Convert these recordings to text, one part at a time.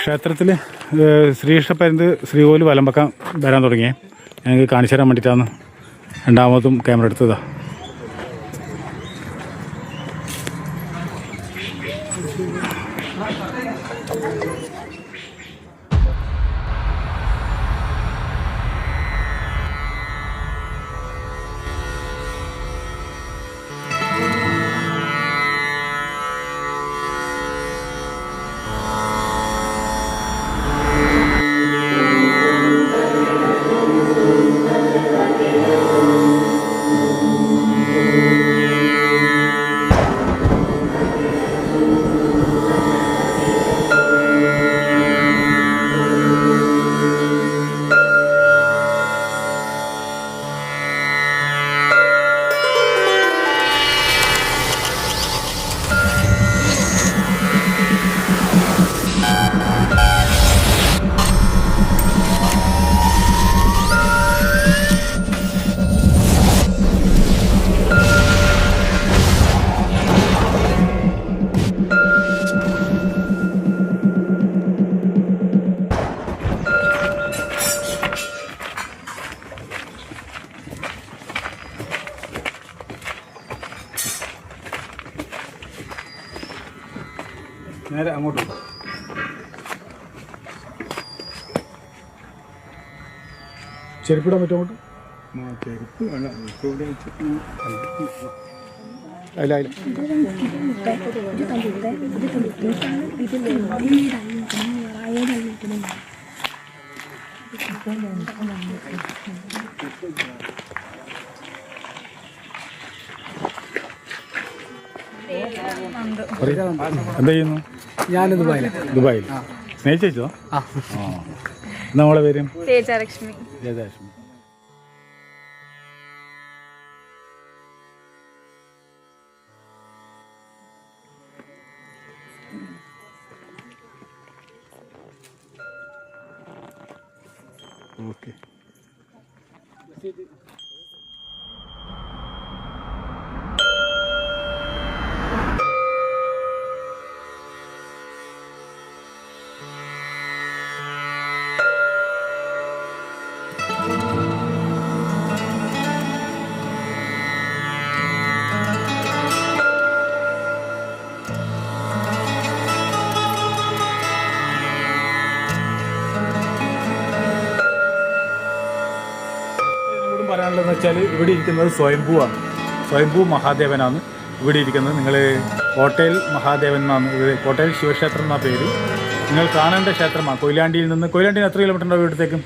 ക്ഷേത്രത്തിൽ ശ്രീകൃഷ്ണപ്പരുന്ത് ശ്രീകോൽ വലമ്പക്കം വരാൻ തുടങ്ങിയേ. ഞങ്ങൾക്ക് കാണിച്ചു തരാൻ വേണ്ടിയിട്ടാണ് രണ്ടാമതും ക്യാമറ എടുത്തതാ. നേരെ അങ്ങോട്ട് ചെരുപ്പിടാൻ പറ്റുമോ അങ്ങോട്ട് ചെരുപ്പ് വേണം അല്ല അല്ല. എന്താ ചെയ്യുന്നു ഞാൻ ദുബായിൽ. ദുബായിൽ സ്നേഹിച്ചോ ആ. ആ. നമ്മളെ പേരും? തേജാലക്ഷ്മി. ജയദാഷ്മി ഓക്കെ പറയാനുള്ളതെന്ന് വെച്ചാൽ ഇവിടെ ഇരിക്കുന്നത് സ്വയംഭൂവാണ് സ്വയംഭൂ മഹാദേവനാണ് ഇവിടെ ഇരിക്കുന്നത്. നിങ്ങൾ കോട്ടയിൽ മഹാദേവൻ എന്നാണ് കോട്ടയിൽ ശിവക്ഷേത്രം എന്ന പേര്. നിങ്ങൾ കാണേണ്ട ക്ഷേത്രമാണ്. കൊയിലാണ്ടിയിൽ നിന്ന് കൊയിലാണ്ടിയിൽ എത്ര കിലോമീറ്റർ ഉണ്ടാവും ഇവിടത്തേക്കും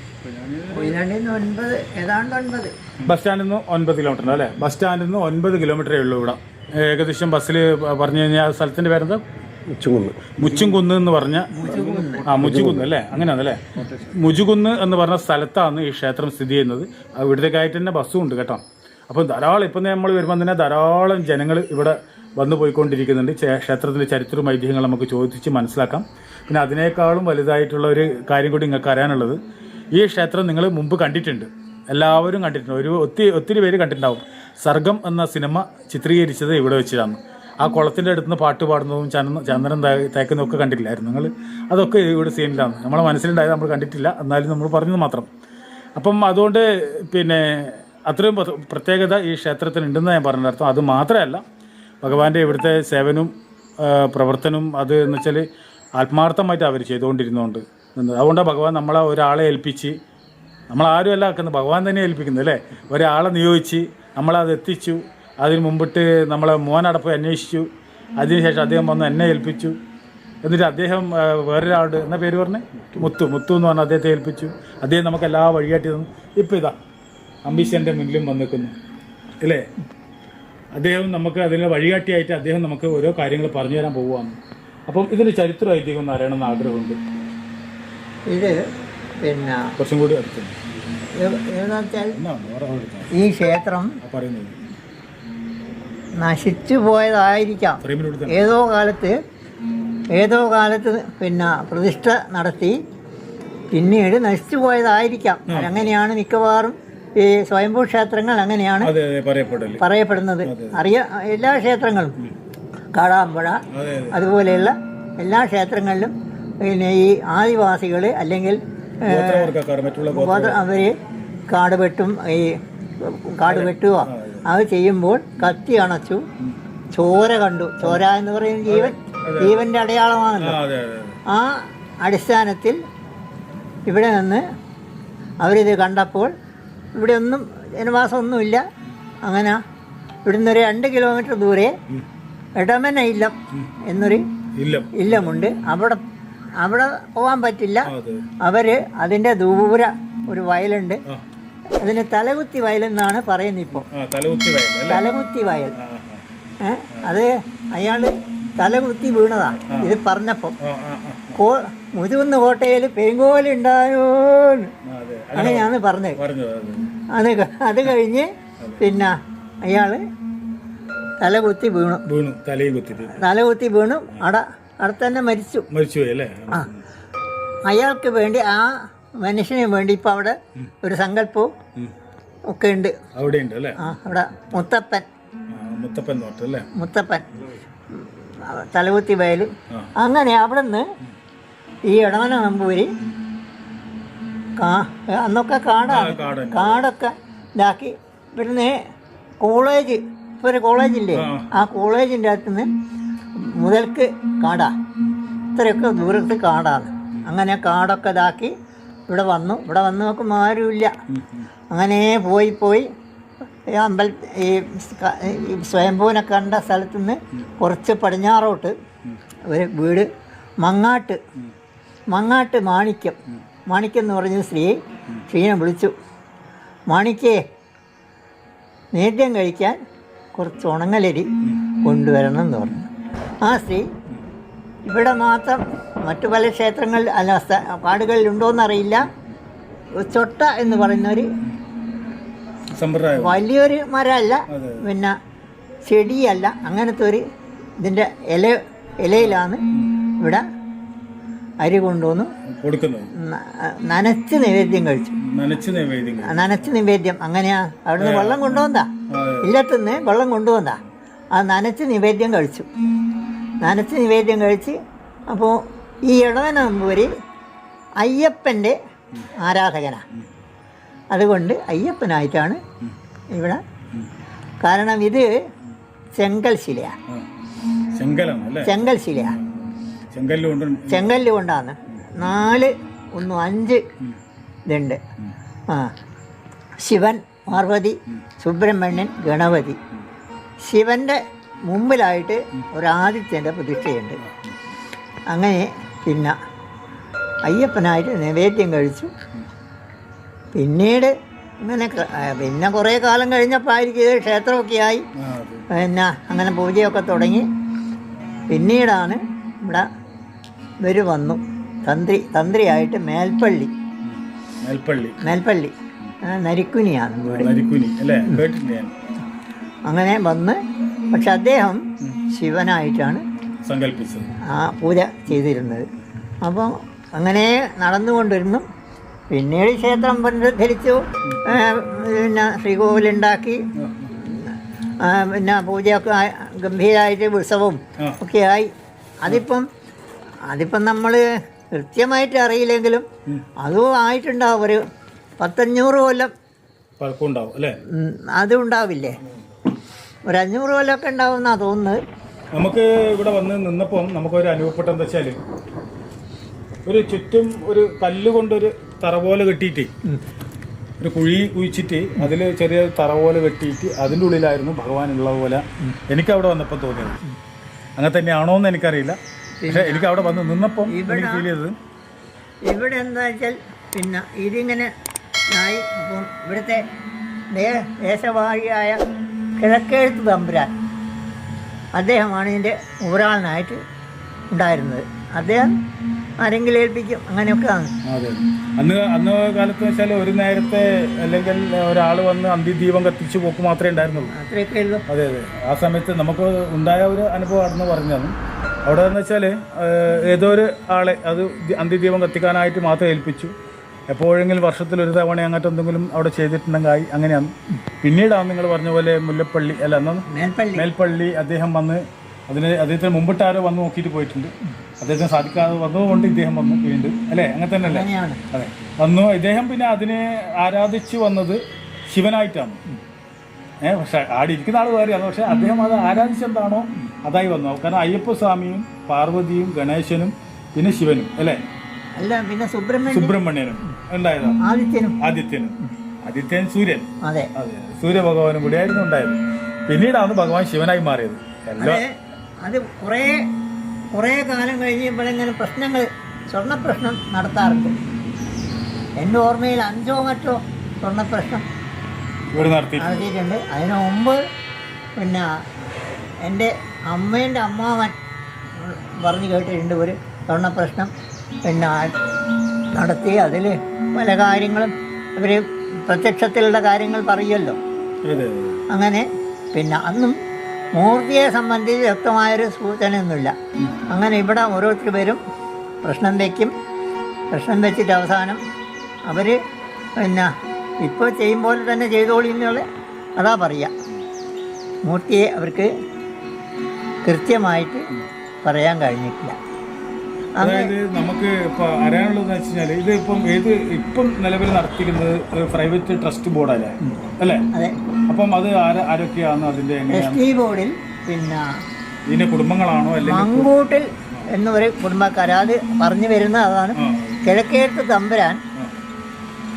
ബസ് സ്റ്റാൻഡിൽ നിന്ന് ഒൻപത് കിലോമീറ്റർ ഉണ്ട് അല്ലേ? ബസ് സ്റ്റാൻഡിൽ നിന്ന് ഒൻപത് കിലോമീറ്ററേ ഉള്ളൂ ഇവിടെ. ഏകദേശം ബസ്സിൽ പറഞ്ഞു കഴിഞ്ഞാൽ സ്ഥലത്തിന്റെ പേരെന്താ? ഉച്ചകുന്ന് മുച്ചുംകുന്ന് എന്ന് പറഞ്ഞ ആ മുച്ചുകുന്ന് അല്ലേ? അങ്ങനെയാണല്ലേ? മുജുകുന്ന് എന്ന് പറഞ്ഞ സ്ഥലത്താണ് ഈ ക്ഷേത്രം സ്ഥിതി ചെയ്യുന്നത്. ഇവിടത്തേക്കായിട്ട് തന്നെ ബസ്സും ഉണ്ട് കേട്ടോ. അപ്പം ധാരാളം ഇപ്പം നമ്മൾ വരുമ്പോൾ തന്നെ ധാരാളം ജനങ്ങൾ ഇവിടെ വന്നു പോയിക്കൊണ്ടിരിക്കുന്നുണ്ട്. ക്ഷേത്രത്തിന്റെ ചരിത്രവും ഐതിഹ്യങ്ങൾ നമുക്ക് ചോദിച്ച് മനസ്സിലാക്കാം. പിന്നെ അതിനേക്കാളും വലുതായിട്ടുള്ള ഒരു കാര്യം കൂടി നിങ്ങൾക്ക് അറിയാനുള്ളത്. ഈ ക്ഷേത്രം നിങ്ങൾ മുമ്പ് കണ്ടിട്ടുണ്ട്. എല്ലാവരും കണ്ടിട്ടുണ്ട്. ഒരു ഒത്തിരി ഒത്തിരി പേര് കണ്ടിട്ടുണ്ടാവും. സർഗം എന്ന സിനിമ ചിത്രീകരിച്ചത് ഇവിടെ വെച്ചിട്ടാണ്. ആ കുളത്തിന്റെ അടുത്ത് നിന്ന് പാട്ട് പാടുന്നതും ചന്ദനം ചന്ദനം തേക്കുന്നതും ഒക്കെ കണ്ടിട്ടില്ലായിരുന്നു. നിങ്ങൾ അതൊക്കെ ഇവിടെ സീനിലാണ് നമ്മളെ മനസ്സിലുണ്ടായത് നമ്മൾ കണ്ടിട്ടില്ല. എന്നാലും നമ്മൾ പറഞ്ഞത് മാത്രം. അപ്പം അതുകൊണ്ട് പിന്നെ അത്രയും പ്രത്യേകത ഈ ക്ഷേത്രത്തിനുണ്ടെന്ന് ഞാൻ പറഞ്ഞിടത്തും അത് മാത്രമല്ല ഭഗവാന്റെ ഇവിടുത്തെ സേവനവും പ്രവർത്തനവും അത് എന്ന് വെച്ചാൽ ആത്മാർത്ഥമായിട്ട് അവർ ചെയ്തുകൊണ്ടിരുന്നുകൊണ്ട് നിന്നത്. അതുകൊണ്ടാണ് ഭഗവാൻ നമ്മളെ ഒരാളെ ഏൽപ്പിച്ച് നമ്മളാരും അല്ല ആക്കുന്നത് ഭഗവാൻ തന്നെ ഏൽപ്പിക്കുന്നത് അല്ലേ? ഒരാളെ നിയോഗിച്ച് നമ്മളത് എത്തിച്ചു അതിന് മുമ്പിട്ട് നമ്മളെ മോനടപ്പ് അന്വേഷിച്ചു. അതിനുശേഷം അദ്ദേഹം വന്ന് എന്നെ ഏൽപ്പിച്ചു. എന്നിട്ട് അദ്ദേഹം വേറൊരാളുണ്ട് എന്നാ പേര് പറഞ്ഞേ? മുത്തു. മുത്തു എന്ന് പറഞ്ഞ അദ്ദേഹത്തെ ഏൽപ്പിച്ചു. അദ്ദേഹം നമുക്ക് എല്ലാ വഴികാട്ടി തന്നു. ഇപ്പം ഇതാ അംബീഷന്റെ മുന്നിലും വന്നിരിക്കുന്നു അല്ലേ അദ്ദേഹം നമുക്ക് അതിന് വഴികാട്ടിയായിട്ട് അദ്ദേഹം നമുക്ക് ഓരോ കാര്യങ്ങൾ പറഞ്ഞു തരാൻ പോവുകയാണ്. അപ്പം ഇതിന്റെ ചരിത്രം ഐതിഹ്യം ഒന്ന് അറിയണമെന്ന് ആഗ്രഹമുണ്ട്. ഇത് പിന്നെ കുറച്ചും കൂടി അടുത്ത്. ഏ- ഏതാ വെച്ചാൽ എന്നാണ് വേറെ ആളെ എടുക്കാം. ഈ ക്ഷേത്രം പറയുന്നുണ്ട് പറയുന്നത്. നശിച്ചു പോയതായിരിക്കാം. ഏതോ കാലത്ത് ഏതോ കാലത്ത് പിന്നെ പ്രതിഷ്ഠ നടത്തി പിന്നീട് നശിച്ചു പോയതായിരിക്കാം. അങ്ങനെയാണ് മിക്കവാറും ഈ സ്വയംഭൂ ക്ഷേത്രങ്ങൾ അങ്ങനെയാണ് പറയപ്പെടുന്നത്. അറിയ എല്ലാ ക്ഷേത്രങ്ങളും. കാടാമ്പുഴ അതെ അതുപോലെയുള്ള എല്ലാ ക്ഷേത്രങ്ങളിലും പിന്നെ ഈ ആദിവാസികൾ അല്ലെങ്കിൽ അവർ കാട് വെട്ടും ഈ കാട് വെട്ടുക. അത് ചെയ്യുമ്പോൾ കത്തി അണച്ചു. ചോര കണ്ടു. ചോര എന്ന് പറയുന്ന ജീവൻ ജീവന്റെ അടയാളമാണല്ലോ. ആ അടിസ്ഥാനത്തിൽ ഇവിടെ നിന്ന് അവരിത് കണ്ടപ്പോൾ ഇവിടെ ഒന്നും ജനവാസമൊന്നുമില്ല. അങ്ങനെ ഇവിടുന്ന് ഒരു രണ്ട് കിലോമീറ്റർ ദൂരെ ഇടമന ഇല്ലം എന്നൊരു ഇല്ലമുണ്ട്. അവിടെ അവിടെ പോകാൻ പറ്റില്ല. അവർ അവർ അതിന്റെ ദൂര ഒരു വയലുണ്ട്. അതിന് തലകുത്തി വയൽ എന്നാണ് പറയുന്നത് ഇപ്പോൾ തലകുത്തി വയൽ അത് അയാൾ തലകുത്തി വീണതാ ഇത് പറഞ്ഞപ്പോ. കോ മുതിർന്ന കോട്ടയിൽ പെരുങ്കോലുണ്ടായോ ഉണ്ടായോ അങ്ങനെയാണ് പറഞ്ഞത്. പറഞ്ഞു അതെ. അത് കഴിഞ്ഞ് പിന്നെ അയാൾ തലകുത്തി വീണു. വീണു തലകുത്തി വീണു. അട അവിടെ തന്നെ മരിച്ചു. മരിച്ചു അല്ലേ? അയാൾക്ക് വേണ്ടി ആ മനുഷ്യന് വേണ്ടി ഇപ്പൊ അവിടെ ഒരു സങ്കല്പവും. ഒക്കെ ഉണ്ട്. അവിടെ ഉണ്ട് അല്ലേ? ആ അവിടെ മുത്തപ്പൻ. മുത്തപ്പൻ അല്ലേ? മുത്തപ്പൻ. തലകുത്തി വയൽ. ആ. അങ്ങനെ അവിടെ നിന്ന് ഈ ഇടവന നമ്പൂരി അന്നൊക്കെ കാടാണ്. കാടൊക്കെ ഇതാക്കി. ഇവിടുന്ന് കോളേജ് ഇപ്പൊ ഒരു കോളേജില്ലേ? ആ. കോളേജിന്റെ അകത്ത് നിന്ന് മുതൽക്ക് കാടാ. ഇത്രയൊക്കെ ദൂരത്ത് കാടാണ്. അങ്ങനെ കാടൊക്കെ ഇതാക്കി ഇവിടെ വന്നു. ഇവിടെ വന്ന് നോക്കുമ്പോൾ ആരുമില്ല. അങ്ങനെ പോയി പോയി. ഈ അമ്പല ഈ സ്വയംഭൂവിനെ കണ്ട സ്ഥലത്തു നിന്ന് കുറച്ച് പടിഞ്ഞാറോട്ട് ഒരു വീട് മങ്ങാട്ട്. മങ്ങാട്ട് മാണിക്യം. മാണിക്യം എന്ന് പറഞ്ഞ സ്ത്രീ ക്ഷീണം വിളിച്ചു. മാണിക്കേ നേദ്യം കഴിക്കാൻ കുറച്ച് ഉണങ്ങലരി കൊണ്ടുവരണം എന്ന് പറഞ്ഞു. ആ സ്ത്രീ ഇവിടെ മാത്രം മറ്റു പല ക്ഷേത്രങ്ങളിൽ അല്ല കാടുകളിൽ ഉണ്ടോയെന്നറിയില്ല ചൊട്ട എന്ന് പറയുന്നൊരു ഒരു വലിയൊരു മരമല്ല. പിന്നെ ചെടിയല്ല അങ്ങനത്തെ ഒരു ഇതിന്റെ ഇല ഇലയിലാണ് ഇവിടെ അരി കൊണ്ടുവന്ന് നനച്ച് നൈവേദ്യം കഴിച്ചു. നനച്ച് നൈവേദ്യം നനച്ച് നിവേദ്യം. അങ്ങനെയാ അവിടുന്ന് വെള്ളം കൊണ്ടുവന്നാ. ഇല്ലത്തുനിന്ന് വെള്ളം കൊണ്ടുവന്നാ ആ നനച്ച് നിവേദ്യം കഴിച്ചു. നനച്ച് നിവേദ്യം കഴിച്ച് അപ്പോൾ ഈ ഇടവന നമ്പൂരി അയ്യപ്പന്റെ ആരാധകനാണ് അതുകൊണ്ട് അയ്യപ്പനായിട്ടാണ് ഇവിടെ കാരണം ഇത് ചെങ്കൽ ശിലയാണ് ചെങ്കൽ ശിലയാണ് ചെങ്കല്ല് കൊണ്ടാണ്. നാല് ഒന്നും അഞ്ച് ഇതുണ്ട്. ആ. ശിവൻ പാർവതി സുബ്രഹ്മണ്യൻ ഗണപതി. ശിവന്റെ മുമ്പിലായിട്ട് ഒരു ആദിത്യന്റെ പ്രതിഷ്ഠയുണ്ട്. അങ്ങനെ പിന്നെ അയ്യപ്പനായിട്ട് നിവേദ്യം കഴിച്ചു. പിന്നീട് ഇങ്ങനെ പിന്നെ കുറേ കാലം കഴിഞ്ഞപ്പോൾ ആയിരിക്കും ഇത് ക്ഷേത്രമൊക്കെ ആയി. പിന്നെ അങ്ങനെ പൂജയൊക്കെ തുടങ്ങി. പിന്നീടാണ് ഇവിടെ ഇവർ വന്നു. തന്ത്രി തന്ത്രിയായിട്ട് മേൽപ്പള്ളി. മേൽപ്പള്ളി. മേൽപ്പള്ളി. നരിക്കുനിയാണ് അങ്ങനെ വന്ന് പക്ഷെ അദ്ദേഹം ശിവനായിട്ടാണ് സങ്കല്പിച്ചത്. ആ പൂജ ചെയ്തിരുന്നത്. അപ്പം അങ്ങനെ നടന്നുകൊണ്ടിരുന്നു. പിന്നീട് ക്ഷേത്രം പുനരുദ്ധരിച്ചു പിന്നെ ശ്രീകോവിലുണ്ടാക്കി. പിന്നെ പൂജയൊക്കെ ഗംഭീരമായിട്ട് ഉത്സവം. ഒക്കെ ആയി അതിപ്പം അതിപ്പം നമ്മൾ കൃത്യമായിട്ട് അറിയില്ലെങ്കിലും അതും ആയിട്ടുണ്ടാവും. ഒരു പത്തഞ്ഞൂറ് കൊല്ലം പഴക്കമുണ്ടാവും അല്ലേ ഉം, അതും ഉണ്ടാവില്ലേ ഒരു അഞ്ഞൂറ് കൊല്ലമൊക്കെ ഉണ്ടാവും എന്നാണ് തോന്നുന്നത്. നമുക്ക് ഇവിടെ വന്ന് നിന്നപ്പം നമുക്കൊരു അനുഭവപ്പെട്ട എന്താ വെച്ചാൽ ഒരു ചുറ്റും ഒരു കല്ല് കൊണ്ടൊരു തറ പോലെ കെട്ടിയിട്ട് ഒരു കുഴി കുഴിച്ചിട്ട് അതിൽ ചെറിയ തറ പോലെ കെട്ടിയിട്ട് അതിന്റെ ഉള്ളിലായിരുന്നു ഭഗവാൻ ഉള്ള പോലെ എനിക്ക് അവിടെ വന്നപ്പോൾ തോന്നിയത്. അങ്ങനെ തന്നെയാണോ എന്ന് എനിക്കറിയില്ല. പക്ഷെ എനിക്ക് അവിടെ വന്ന് നിന്നപ്പം എനിക്ക് ഫീൽ ചെയ്തത് ഇവിടെ എന്താ വെച്ചാൽ പിന്നെ ഇതിങ്ങനെ ആയി അപ്പം ഇവിടുത്തെ ദേശവാഹിയായ കിഴക്കെഴുത്ത് തമ്പുരാൻ. അദ്ദേഹമാണ് ഇതിന്റെ ഊരാളനായിട്ട് ഉണ്ടായിരുന്നത്. അദ്ദേഹം ആരെങ്കിലും ഏൽപ്പിക്കും അങ്ങനെയൊക്കെ ആണ്. അതെ. അന്ന് അന്ന് കാലത്ത് വെച്ചാൽ ഒരു നേരത്തെ അല്ലെങ്കിൽ ഒരാൾ വന്ന് അന്ത്യദീപം കത്തിച്ച് പോക്ക് മാത്രമേ ഉണ്ടായിരുന്നുള്ളൂ. അത്രയൊക്കെ ഉള്ളൂ. അതെ അതെ. ആ സമയത്ത് നമുക്ക് ഉണ്ടായ ഒരു അനുഭവമാണെന്ന് പറഞ്ഞത് അവിടെ എന്ന് വെച്ചാൽ ഏതോ ഒരു ആളെ അത് അന്തി ദീപം കത്തിക്കാനായിട്ട് മാത്രം ഏൽപ്പിച്ചു. എപ്പോഴെങ്കിലും വർഷത്തിൽ ഒരു തവണ അങ്ങോട്ട് എന്തെങ്കിലും അവിടെ ചെയ്തിട്ടുണ്ടെങ്കിൽ അങ്ങനെയാണ്. പിന്നീടാണ് നിങ്ങൾ പറഞ്ഞ പോലെ മുല്ലപ്പള്ളി അല്ല എന്നാണ് മേൽപ്പള്ളി. അദ്ദേഹം വന്ന് അതിന് അദ്ദേഹത്തിന് മുമ്പിട്ട് ആരോ വന്ന് നോക്കിയിട്ട് പോയിട്ടുണ്ട്. അദ്ദേഹത്തിന് സാധിക്കാതെ വന്നതുകൊണ്ട് ഇദ്ദേഹം വന്നു വീണ്ടും. അല്ലേ? അങ്ങനെ തന്നെ അല്ലേ അതെ. വന്നു. ഇദ്ദേഹം പിന്നെ അതിനെ ആരാധിച്ചു വന്നത് ശിവനായിട്ടാണ്. ഏഹ് പക്ഷെ ആടി ഇരിക്കുന്ന ആൾ വേറെയാണ്. പക്ഷെ അദ്ദേഹം അത് ആരാധിച്ചെന്താണോ അതായി വന്നു. കാരണം അയ്യപ്പ സ്വാമിയും പാർവതിയും ഗണേശനും പിന്നെ ശിവനും. അല്ലേ? അല്ല പിന്നെ സുബ്രഹ്മണ്യനും. ഉണ്ടായതാണ് ആദിത്യനും. ആദിത്യനും. ആദിത്യൻ സൂര്യൻ. അതെ. അതെ. സൂര്യഭഗവാനും കൂടിയായിരുന്നു ഉണ്ടായത്. പിന്നീടാണ് ഭഗവാൻ ശിവനായി മാറിയത്. എല്ലാ അത്. കുറേ കുറേ കാലം കഴിഞ്ഞപ്പോഴിങ്ങനെ പ്രശ്നങ്ങൾ സ്വർണ പ്രശ്നം നടത്താറുണ്ട്. എന്റെ ഓർമ്മയിൽ അഞ്ചോ മറ്റോ സ്വർണ പ്രശ്നം ഇവിടെ നടത്തി. നടത്തിയിട്ടുണ്ട്. അതിന് മുമ്പ് പിന്നെ എന്റെ അമ്മേന്റെ അമ്മാവൻ പറഞ്ഞു കേട്ടിട്ടുണ്ട് ഒരു സ്വർണ പ്രശ്നം പിന്നെ നടത്തി അതിൽ പല കാര്യങ്ങളും അവർ പ്രത്യക്ഷത്തിലുള്ള കാര്യങ്ങൾ പറയുമല്ലോ അങ്ങനെ പിന്നെ അന്നും മൂർത്തിയെ സംബന്ധിച്ച് വ്യക്തമായൊരു സൂചനയൊന്നുമില്ല. അങ്ങനെ ഇവിടെ ഓരോരുത്തർ പേരും പ്രശ്നം വയ്ക്കും പ്രശ്നം വെച്ചിട്ട് അവസാനം അവർ പിന്നെ ഇപ്പോൾ ചെയ്യും പോലെ തന്നെ ചെയ്തോളി എന്നുള്ള അതാ പറയുക മൂർത്തിയെ അവർക്ക് കൃത്യമായിട്ട് പറയാൻ കഴിഞ്ഞിട്ടില്ല. അതായത് നമുക്ക് ഇപ്പൊ അറിയാനുള്ളത് വെച്ച് കഴിഞ്ഞാൽ ഇത് ഇപ്പം ഏത് ഇപ്പം നിലവിൽ നടത്തിക്കുന്നത് പ്രൈവറ്റ് ട്രസ്റ്റ് ബോർഡല്ലേ? അല്ലേ? അല്ലേ അപ്പം അത് ആര ആരൊക്കെയാണ് അതിന്റെ ബോർഡിൽ പിന്നെ ഇതിന്റെ കുടുംബങ്ങളാണോ അല്ലെങ്കിൽ മങ്കൂട്ടിൽ എന്നൊരു കുടുംബക്കാർ അത് പറഞ്ഞു വരുന്ന അതാണ്. കിഴക്കേർത്ത് തമ്പുരാൻ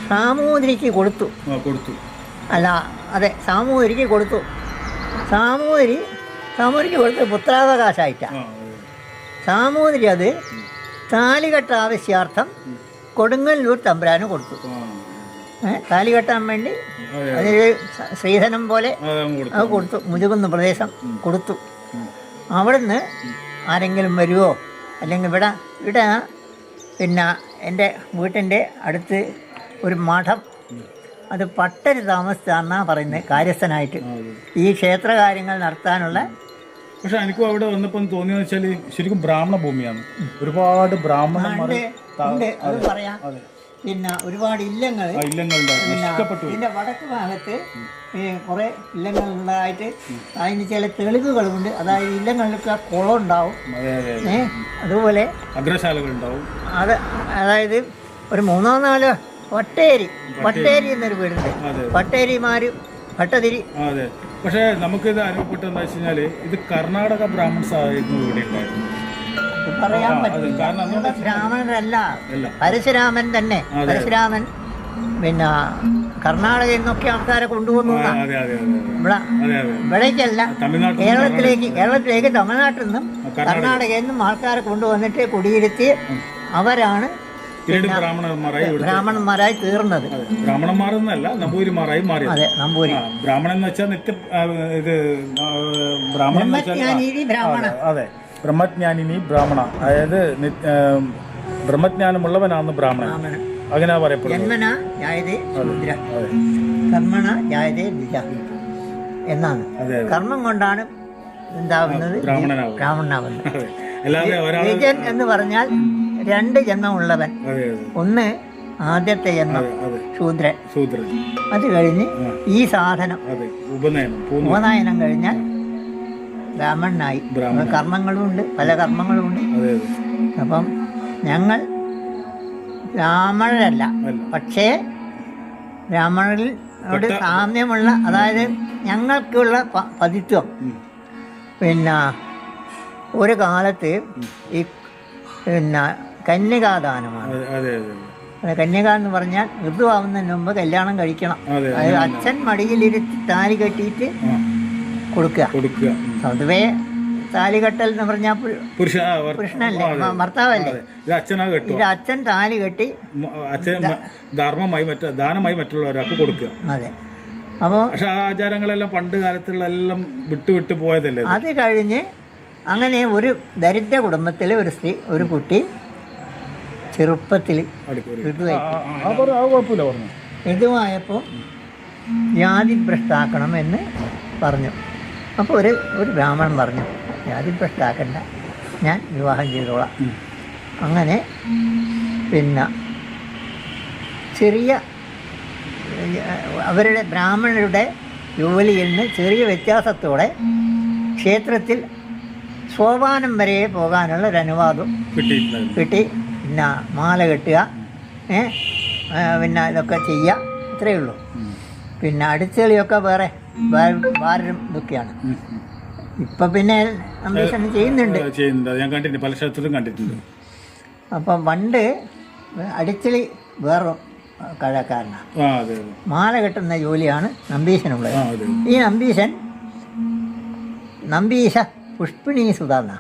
സാമൂതിരിക്ക് കൊടുത്തു. കൊടുത്തു. അല്ല അതെ സാമൂതിരിക്ക് കൊടുത്തു. സാമൂതിരി സാമൂതിരിക്ക് കൊടുത്ത് പുത്രാവകാശമായിട്ടാണ്. സാമൂതിരി അത് താലികെട്ട ആവശ്യാർത്ഥം കൊടുങ്ങല്ലൂർ തമ്പുരാന് കൊടുത്തു. താലി കെട്ടാൻ വേണ്ടി അതെ, അതിന് ശ്രീധനം പോലെ അത് കൊടുത്തു. മുതുകുന്ന പ്രദേശം കൊടുത്തു. അവിടുന്ന് ആരെങ്കിലും വരുമോ അല്ലെങ്കിൽ ഇവിടെ ഇവിടെ പിന്നെ എന്റെ വീട്ടിന്റെ അടുത്ത് ഒരു മഠം. അത് പട്ടര് താമസിച്ചാന്നാ പറയുന്നത് കാര്യസ്ഥനായിട്ട്. ഈ ക്ഷേത്ര കാര്യങ്ങൾ നടത്താനുള്ള പക്ഷെ എനിക്കും അവിടെ വന്നപ്പോൾ തോന്നിയെന്ന് വെച്ചാൽ ശരിക്കും ബ്രാഹ്മണ ഭൂമിയാണ് ഒരുപാട് ബ്രാഹ്മണന്മാർ അത് പിന്നെ ഒരുപാട് ഇല്ലങ്ങൾ പിന്നെ വടക്ക് ഭാഗത്ത് കുറെ ഇല്ലങ്ങൾ ഉണ്ടായിട്ട് അതിന് ചില തെളിവുകളുണ്ട് അതായത് ഇല്ലങ്ങളിലൊക്കെ കുളം ഉണ്ടാവും അതെ അതെ അതെ. അതുപോലെ അഗ്രശാലകൾ ഉണ്ടാവും അത് അതായത് ഒരു മൂന്നോ നാലോ വട്ടേരി വട്ടേരി. എന്നൊരു വീടുണ്ട് വട്ടേരിമാര് ഭട്ടതിരി. പക്ഷേ നമുക്കിത് അനുഭവപ്പെട്ടെന്ന് വെച്ച് കഴിഞ്ഞാൽ ഇത് കർണാടക ബ്രാഹ്മിൺസ് ആയിരുന്നു ഇവിടെ ഉണ്ടായിരുന്നു. പറയാൻ പറ്റില്ല. ബ്രാഹ്മണരല്ല. പരശുരാമൻ തന്നെ. പരശുരാമൻ പിന്നെ കർണാടകയിൽ നിന്നൊക്കെ ആൾക്കാരെ അതെ ഇവിടേക്കല്ല. കേരളത്തിലേക്ക് കേരളത്തിലേക്ക് തമിഴ്നാട്ടിൽ നിന്നും കർണാടക. കർണാടകയിൽ നിന്നും ആൾക്കാരെ കൊണ്ടുവന്നിട്ട് കുടിയിരുത്തി അവരാണ് പിന്നീട് ബ്രാഹ്മണന്മാരായി ബ്രാഹ്മണന്മാരായി തീർന്നത്. ബ്രാഹ്മണന്മാരെന്നല്ല നമ്പൂരിമാരായി മാറി. അതെ നമ്പൂരി ബ്രാഹ്മണൻ എന്ന് വെച്ചാൽ നിത്യ ഇത് ബ്രാഹ്മണൻ ബ്രാഹ്മണ അതെ ബ്രഹ്മജ്ഞാനിനി ബ്രാഹ്മണ. അതായത് ബ്രഹ്മജ്ഞാനമുള്ളവനാണ് ബ്രാഹ്മണൻ. അങ്ങനെ പറയപ്പെടുന്നത്. എന്നാണ്. കർമ്മം കൊണ്ടാണ് എന്താവുന്നത്? ബ്രാഹ്മണനാവും ബ്രാഹ്മണനാവുന്നത്. എന്ന് പറഞ്ഞാൽ രണ്ട് ജന്മമുള്ളവൻ ഒന്ന് ആദ്യത്തെ ജന്മം ശൂദ്രൻ. ശൂദ്രൻ. അത് കഴിഞ്ഞ്. ഈ സാധനം ഉപനയനം കഴിഞ്ഞാൽ ബ്രാഹ്മണനായി. കർമ്മങ്ങളുമുണ്ട് കർമ്മങ്ങളും ഉണ്ട് പല കർമ്മങ്ങളും ഉണ്ട് അതെ അതെ. അപ്പം ഞങ്ങൾ ബ്രാഹ്മണരല്ല. പക്ഷേ ബ്രാഹ്മണരിൽ സാമ്യമുള്ള അതായത് ഞങ്ങൾക്കുള്ള പതിത്വം. പിന്നെ ഒരു കാലത്ത് ഈ പിന്നെ കന്യകാദാനമാണ്. കന്യക എന്ന് പറഞ്ഞാൽ ഋതുവാകുന്നതിന് മുമ്പ് കല്യാണം കഴിക്കണം. അതെ അതായത് അച്ഛൻ മടിയിലിരുത്തി താലി കെട്ടിയിട്ട് കൊടുക്കുക. പൊതുവേ താലി കെട്ടൽ എന്ന് പറഞ്ഞാൽ കൃഷ്ണല്ലേ പുരുഷനല്ലേ? ഭർത്താവല്ലേ? ഇത് അച്ഛൻ താലി കെട്ടി അച്ഛൻ ധർമ്മമായി മറ്റ ദാനമായി മറ്റുള്ളവരാൾക്ക് കൊടുക്കുക. അതെ. അപ്പോൾ പക്ഷെ ആചാരങ്ങളെല്ലാം പണ്ട് കാലത്തുള്ള എല്ലാം വിട്ടു വിട്ടു പോയതല്ലേ? അത് കഴിഞ്ഞ് അങ്ങനെ ഒരു ദരിദ്ര കുടുംബത്തിലെ ഒരു സ്ത്രീ ഒരു കുട്ടി ചെറുപ്പത്തിൽ ഇതുമായപ്പോൾ ജാതി ഭ്രഷ്ടാക്കണം എന്ന് പറഞ്ഞു. അപ്പോൾ ഒരു ഒരു ബ്രാഹ്മണൻ പറഞ്ഞു ജാതി ഭ്രഷ്ടാക്കണ്ട ഞാൻ വിവാഹം ചെയ്തോളാം. അങ്ങനെ പിന്നെ ചെറിയ അവരുടെ ബ്രാഹ്മണരുടെ ജോലിയിൽ നിന്ന് ചെറിയ വ്യത്യാസത്തോടെ ക്ഷേത്രത്തിൽ സോപാനം വരെ പോകാനുള്ള ഒരു അനുവാദം കിട്ടിയിട്ടുണ്ടായിരുന്നു കിട്ടി. പിന്നെ മാല കെട്ടുക ഏ? പിന്നെ ഇതൊക്കെ ചെയ്യുക ഇത്രയേ ഉള്ളൂ. പിന്നെ അടിച്ചുകളിയൊക്കെ വേറെ വേ- വാരും ഇതൊക്കെയാണ്. ഉം. പിന്നെ ചെയ്യുന്നുണ്ട്. ചെയ്യുന്നുണ്ട്. ഞാൻ കണ്ടിട്ടുണ്ട്. പല സ്ഥലത്തും കണ്ടിട്ടുണ്ട്. അപ്പം പണ്ട് അടിച്ചളി വേറെ കഴക്കാരനാണ് മാല കെട്ടുന്ന ജോലിയാണ് നമ്പീശനുള്ളത്. ഈ നമ്പീശൻ നമ്പീശ പുഷ്പിണി സുധാന്ന.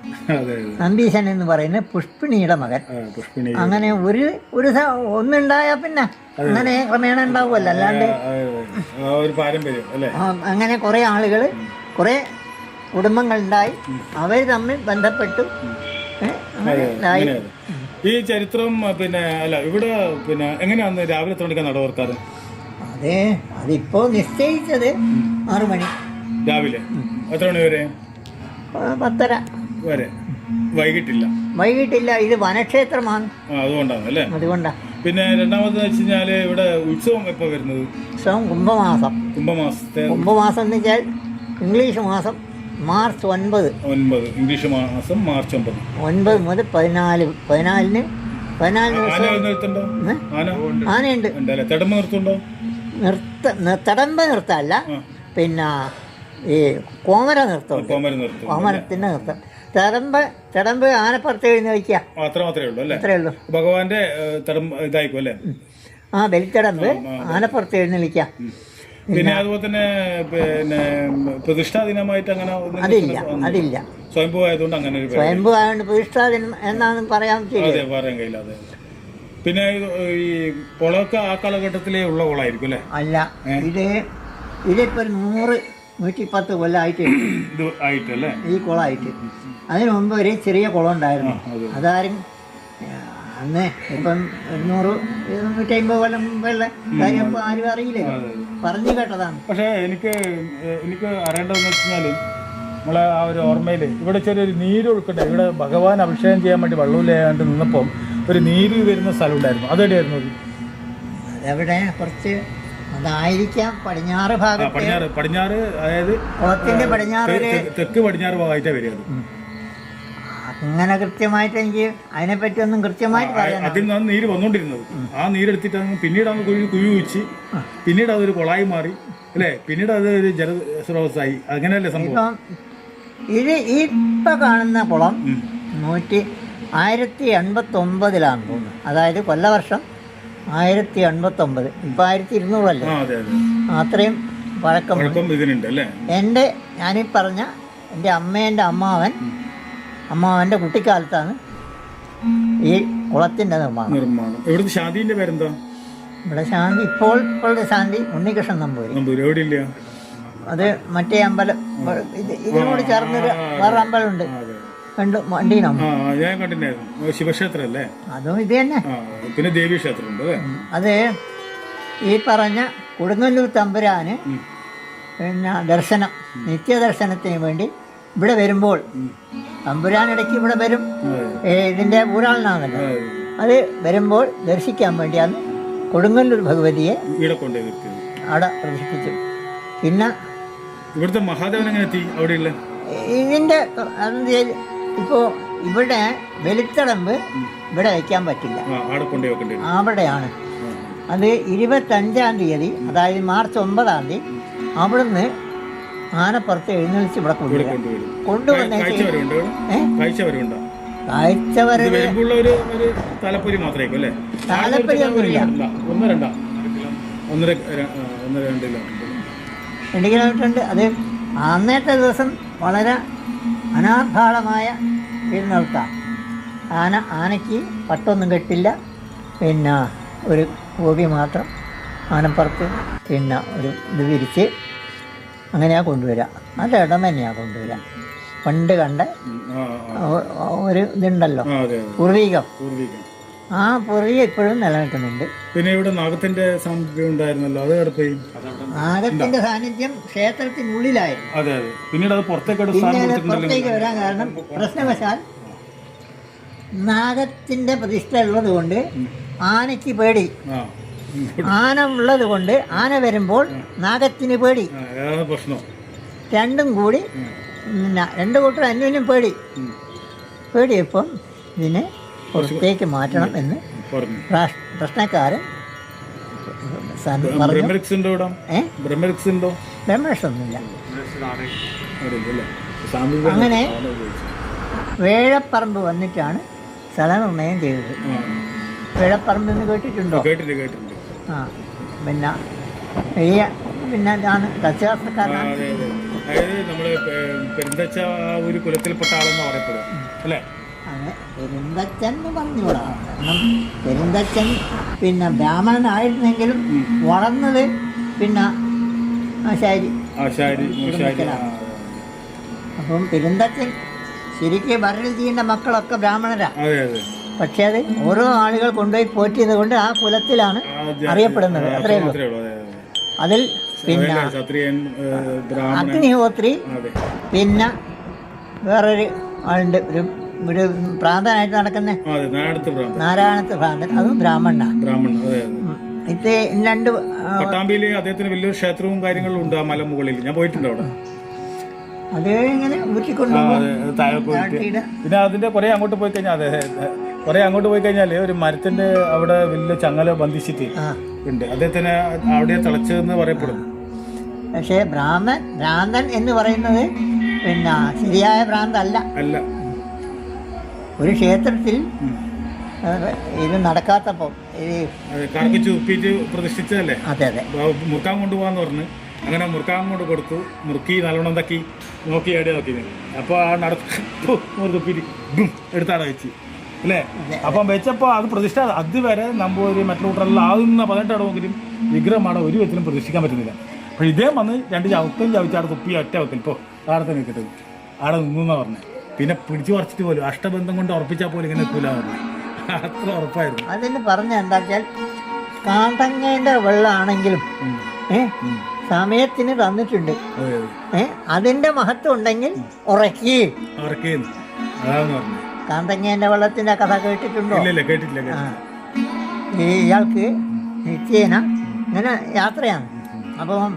നമ്പീശൻ എന്ന് പറയുന്ന പുഷ്പിണിയുടെ മകൻ. അങ്ങനെ ഒരു ഒരു ഒന്നുണ്ടായ പിന്നെ അങ്ങനെ ക്രമേണ ഉണ്ടാവുമല്ലോ. അല്ലാണ്ട് അങ്ങനെ കുറേ ആളുകൾ കുറേ കുടുംബങ്ങളുണ്ടായി. അവർ തമ്മിൽ ബന്ധപ്പെട്ടു. ഈ ചരിത്രം പിന്നെ അല്ല ഇവിടെ പിന്നെ എങ്ങനെയാന്ന് രാവിലെ എത്ര മണിക്കാണ് നട ഓർക്കാറ് അതെ അതിപ്പോ നിശ്ചയിച്ചത് ആറു മണി. രാവിലെ? എത്ര മണി വരെ? പത്തര. വരെ. വൈകിട്ടില്ല. വൈകിട്ടില്ല ഇത് വനക്ഷേത്രമാണ്. അതുകൊണ്ടാണ് അല്ലേ? അതുകൊണ്ടാണ് പിന്നെ രണ്ടാമത് വെച്ച് ഇവിടെ ഉത്സവം എപ്പോ വരുന്നത്? ഉത്സവം കുംഭമാസം. കുംഭമാസത്തെ കുംഭമാസം എന്ന് വെച്ചാൽ ഇംഗ്ലീഷ് മാസം മാർച്ച് ഒൻപത്. ഒൻപത്. ഇംഗ്ലീഷ് മാസം മാർച്ച് ഒൻപത്. ഒൻപത് മുതൽ പതിനാല്. പതിനാലിന് പതിനാലിന് ആനയുണ്ട്. നിർത്തുണ്ടോ? നിർത്ത തടമ്പ നിർത്തമല്ല പിന്നെ ഈ കോമര നൃത്തം കോമരം നൃത്തം കോമരത്തിന്റെ നിർത്തം തടമ്പ് തടമ്പ് ആനപ്പുറത്ത് എഴുതി വയ്ക്കുക. ആ, അത്ര മാത്രമേ ഉള്ളൂ അല്ലേ? അത്രേ ഉള്ളൂ. ഭഗവാന്റെ അല്ലേ? ആ ബലിത്തടമ്പ് ആനപ്പുറത്ത് എഴുന്നള്ളിക്കുക പിന്നെ അതുപോലെ തന്നെ പിന്നെ പ്രതിഷ്ഠാ ദിനമായിട്ട് അങ്ങനെ അതില്ല അതില്ല. സ്വയംഭൂ ആയതുകൊണ്ട് അങ്ങനെ. സ്വയംഭൂ ആയതുകൊണ്ട് പ്രതിഷ്ഠാ ദിനം എന്നാണ് പറയാൻ അതെ പറയാൻ കഴിയില്ല അതെ. പിന്നെ ഈ കുളമൊക്കെ ആ കാലഘട്ടത്തിലേ ഉള്ള കുളമായിരിക്കും അല്ലേ? അല്ല ഇത് ഇതിപ്പോ നൂറ് നൂറ്റിപ്പത്ത് കൊല്ലമായിട്ട് ഇത് ആയിട്ടല്ലേ? ഈ കുളമായിട്ട്. അതിനു മുമ്പ് ഒരു ചെറിയ കുളം ഉണ്ടായിരുന്നു. അതാരും അന്ന് ഇപ്പം ഇരുന്നൂറ് നൂറ്റമ്പത് കൊല്ലം മുമ്പുള്ള കാര്യം ആരും അറിയില്ല. പറഞ്ഞു കേട്ടതാണ്. പക്ഷേ എനിക്ക് എനിക്ക് അറിയേണ്ടതെന്ന് വെച്ച് കഴിഞ്ഞാൽ നമ്മളെ ആ ഒരു ഓർമ്മയിൽ ഇവിടെ ചെറിയൊരു നീരൊഴുക്കുണ്ട് ഇവിടെ ഭഗവാൻ അഭിഷേകം ചെയ്യാൻ വേണ്ടി വള്ളൂലേണ്ട് നിന്നപ്പം ഒരു നീര് വരുന്ന സ്ഥലം ഉണ്ടായിരുന്നു. അതെവിടെയായിരുന്നു? അത്? അതെവിടെ കുറച്ച് അതായിരിക്കാം പടിഞ്ഞാറ് ഭാഗം പടിഞ്ഞാറ് പടിഞ്ഞാറ് അതായത് കുളത്തിന്റെ പടിഞ്ഞാറ് തെക്ക് പടിഞ്ഞാറ് ഭാഗമായിട്ടാണ് വരിക അത്. അങ്ങനെ കൃത്യമായിട്ട് എനിക്ക് അതിനെപ്പറ്റി ഒന്നും കൃത്യമായിട്ട് അതിൽ നിന്നാണ് നീര് വന്നുകൊണ്ടിരുന്നത് ആ നീരെടുത്തിട്ടാണ് പിന്നീട് അങ്ങ് കുഴി കുഴി വെച്ച് പിന്നീട് അതൊരു കുളായി മാറി. അല്ലേ? പിന്നീട് അത് ഒരു ജല സ്രോതസ്സായി. അങ്ങനെയല്ലേ സംഭവം? ഇത് ഈ ഇപ്പൊ കാണുന്ന കുളം. നൂറ്റി ആയിരത്തി എൺപത്തി ഒമ്പതിലാണ് തോന്നുന്നത് അതായത് കൊല്ലവർഷം ആയിരത്തി എൺപത്തൊമ്പത് ഇപ്പം ആയിരത്തി ഇരുന്നൂറല്ലേ അതെ അതെ. അത്രയും പഴക്കം. എന്റെ എന്റെ ഞാനീ പറഞ്ഞ എന്റെ അമ്മേന്റെ അമ്മാവൻ അമ്മാവന്റെ കുട്ടിക്കാലത്താണ് ഈ കുളത്തിന്റെ നിർമ്മാണം. നിർമ്മാണം. ഇവിടുത്തെ ശാന്തിന്റെ പേരെന്താ? ഇവിടെ ശാന്തി ഇപ്പോൾ ഇപ്പോഴത്തെ ശാന്തി ഉണ്ണികൃഷ്ണൻ നമ്പൂരി അത് മറ്റേ അമ്പലം ഇതിനോട് ചേർന്നൊരു വേറെ അമ്പലമുണ്ട്. കണ്ട് വണ്ടീനം ആ ഞാൻ കണ്ടിട്ടുണ്ടായിരുന്നു. ശിവക്ഷേത്രം അല്ലേ അതും ഇത് തന്നെ. ആ പിന്നെ ദേവി ക്ഷേത്രമുണ്ട് അല്ലേ? അത്. ഈ പറഞ്ഞ കൊടുങ്ങല്ലൂർ തമ്പുരാന് പിന്നെ ദർശനം നിത്യദർശനത്തിന് വേണ്ടി ഇവിടെ വരുമ്പോൾ തമ്പുരാൻ ഇടയ്ക്ക് ഇവിടെ വരും. ഏ, ഇതിന്റെ ഊരാളിനാണല്ലോ. അത്. വരുമ്പോൾ ദർശിക്കാൻ വേണ്ടിയാണ് കൊടുങ്ങല്ലൂർ ഭഗവതിയെ ഇവിടെ നിർത്തിയത്. അവിടെ പ്രതിഷ്ഠിച്ചു പിന്നെ ഇവിടുത്തെ മഹാദേവൻ എങ്ങനെ എത്തി? അവിടെയുള്ള ഇതിന്റെ ഇപ്പോൾ ഇവിടെ വെളുത്തടമ്പ് ഇവിടെ വയ്ക്കാൻ പറ്റില്ല. അവിടെയാണ്. അത് ഇരുപത്തഞ്ചാം തീയതി അതായത് മാർച്ച് ഒമ്പതാം തീയതി അവിടുന്ന് ആനപ്പുറത്ത് എഴുന്നള്ളിച്ച് ഇവിടെ കൊണ്ടുവരാം. കൊണ്ടുവന്ന കാഴ്ച ഒന്നുമില്ല. ഇല്ല, ഒന്നര രണ്ട് കിലോമീറ്റർ ഉണ്ട്. അത് അന്നത്തെ ദിവസം വളരെ അനാർഭാടമായ എഴുന്നള്ളത്താണ് ആന ആനയ്ക്ക് പട്ടൊന്നും കെട്ടില്ല. പിന്നെ ഒരു ഗോപി മാത്രം ആനപ്പുറത്ത് പിന്നെ ഒരു ഇത് വിരിച്ച് അങ്ങനെയാണ് കൊണ്ടുവരിക അത് ഇടം തന്നെയാണ് കൊണ്ടുവരിക പണ്ട് കണ്ട ഒരു ഇതുണ്ടല്ലോ. പൂർവികം. ആ പൊറി ഇപ്പോഴും നിലനിൽക്കുന്നുണ്ട്. പിന്നെ ഇവിടെ നാഗത്തിന്റെ സാന്നിധ്യം ഉണ്ടായിരുന്നല്ലോ അത് കിടപ്പയും നാഗത്തിന്റെ സാന്നിധ്യം ക്ഷേത്രത്തിനുള്ളിലായിരുന്നു. അതെ അതെ. പിന്നീട് അത് പുറത്തേക്ക് പുറത്തേക്ക് വരാൻ കാരണം പ്രശ്നവശാൽ നാഗത്തിന്റെ പ്രതിഷ്ഠ ഉള്ളത് കൊണ്ട് ആനയ്ക്ക് പേടി. ആന ഉള്ളത് കൊണ്ട് ആന വരുമ്പോൾ നാഗത്തിന് പേടി. രണ്ടും കൂടി രണ്ടു രണ്ട് കൂട്ടർ അന്യനും പേടി. പേടിയപ്പം ഇതിനെ പുറത്തേക്ക് മാറ്റണം എന്ന് പ്രശ്നക്കാരൻ അങ്ങനെ വേഴപ്പറമ്പ് വന്നിട്ടാണ് സ്ഥലനിർണയം ചെയ്തത്. വേഴപ്പറമ്പ് എന്ന് കേട്ടിട്ടുണ്ടോ? ആ പിന്നെ വലിയ പിന്നെ ഇതാണ് കച്ചവടക്കാരനാണ് അതെ അതെ. അതായത് നമ്മൾ പെരുന്തച്ച ഒരു കുലത്തിൽപ്പെട്ട ആളെന്ന് പറയപ്പെടുക. അല്ലേ? അങ്ങനെ പെരുന്തച്ചൻ എന്ന് പറഞ്ഞുകൂടാ. കാരണം പെരുന്തച്ഛൻ പിന്നെ ബ്രാഹ്മണനായിരുന്നെങ്കിലും വളർന്നത് പിന്നെ ആശാരി. അപ്പം പെരുന്തച്ഛൻ ശരിക്കും ഭരണജീന്റെ മക്കളൊക്കെ ബ്രാഹ്മണരാ. അതെ അതെ. പക്ഷേ അത് ഓരോ ആളുകൾ കൊണ്ടുപോയി പോറ്റിയത് കൊണ്ട് ആ കുലത്തിലാണ് അറിയപ്പെടുന്നത്. അത്രയേ ഉള്ളൂ. അതിൽ പിന്നെ അഗ്നിഹോത്രി പിന്നെ വേറൊരു ആളുണ്ട് ഒരു ഒരു പ്രാന്തനായിട്ട് നടക്കുന്ന? നാരായണത്ത് ഭ്രാന്തൻ. അതും ബ്രാഹ്മണനാണ് ഇത് രണ്ട് ആ, പട്ടാമ്പിയിൽ അദ്ദേഹത്തിന് വലിയൊരു ക്ഷേത്രവും കാര്യങ്ങളും ഉണ്ട് ആ മലമുകളിൽ ഞാൻ പോയിട്ടുണ്ട് അവിടെ. അത് ഇങ്ങനെ പിന്നെ അതിന്റെ കുറെ അങ്ങോട്ട് പോയി കഴിഞ്ഞാൽ അതെ കുറെ അങ്ങോട്ട് പോയി കഴിഞ്ഞാൽ ഒരു മരത്തിന്റെ അവിടെ വലിയ ചങ്ങല ബന്ധിച്ചിട്ട് ഉണ്ട്. അദ്ദേഹത്തിന് അവിടെ തിളച്ചതെന്ന് പറയപ്പെടുന്നു. പക്ഷേ ബ്രാഹ്മൻ ഭ്രാന്തൻ എന്ന് പറയുന്നത് പിന്നെ ശരിയായ ഭ്രാന്തല്ല. അല്ല. ഒരു ക്ഷേത്രത്തിൽ ഇത് നടക്കാത്തപ്പോൾ കറക്കിച്ച് ഉപ്പിച്ച് പ്രതിഷ്ഠിച്ചതല്ലേ? അതെ അതെ. മുറുക്കാൻ കൊണ്ടുപോകാന്ന് പറഞ്ഞ്. അങ്ങനെ മുറുക്കാൻ കൊണ്ട് കൊടുത്തു. മുറുക്കി നല്ലോണം തക്കി നോക്കി എവിടെ നോക്കി അപ്പോൾ ആ നടത്ത് തുപ്പിരി എടുത്താണ് വെച്ച്. അല്ലേ? അപ്പം വെച്ചപ്പോൾ അത് പ്രതിഷ്ഠ അതുവരെ നമ്പൂരി മറ്റുള്ള ആകുന്ന പതിനെട്ട് അടവെങ്കിലും വിഗ്രഹമാണ് ഒരു വിധത്തിലും പ്രതിഷ്ഠിക്കാൻ പറ്റുന്നില്ല. അപ്പോൾ ഇതേ വന്ന് രണ്ട് ചവിട്ടും ചവിച്ചാട് തുപ്പി ഒറ്റ വെക്കൽ ഇപ്പോൾ ആടെ നിൽക്കട്ടെ ആടെ നിന്നു എന്നാണ് പറഞ്ഞത് പിന്നെ പിടിച്ചു പറിച്ചിട്ട് പോലും അഷ്ടബന്ധം കൊണ്ട് ഉറപ്പിച്ചാൽ പോലും ഇങ്ങനെ നിൽക്കൂല അത്ര ഉറപ്പായിരുന്നു. അതിന് പറഞ്ഞ എന്താ വെച്ചാൽ കാന്തങ്ങേന്റെ വെള്ളമാണെങ്കിലും സമയത്തിന് തന്നിട്ടുണ്ട്. അതെ അതെ ഏ അതിന്റെ മഹത്വം ഉണ്ടെങ്കിൽ ഉറക്കി. ഉറക്കി പറഞ്ഞു. കാന്തങ്ങേന്റെ കഥ കേട്ടിട്ടുണ്ടോ? ഈ ഇയാൾക്ക് നിത്യേന ഇങ്ങനെ യാത്രയാണ്. അപ്പം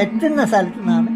എത്തുന്ന സ്ഥലത്തു നിന്നാണ്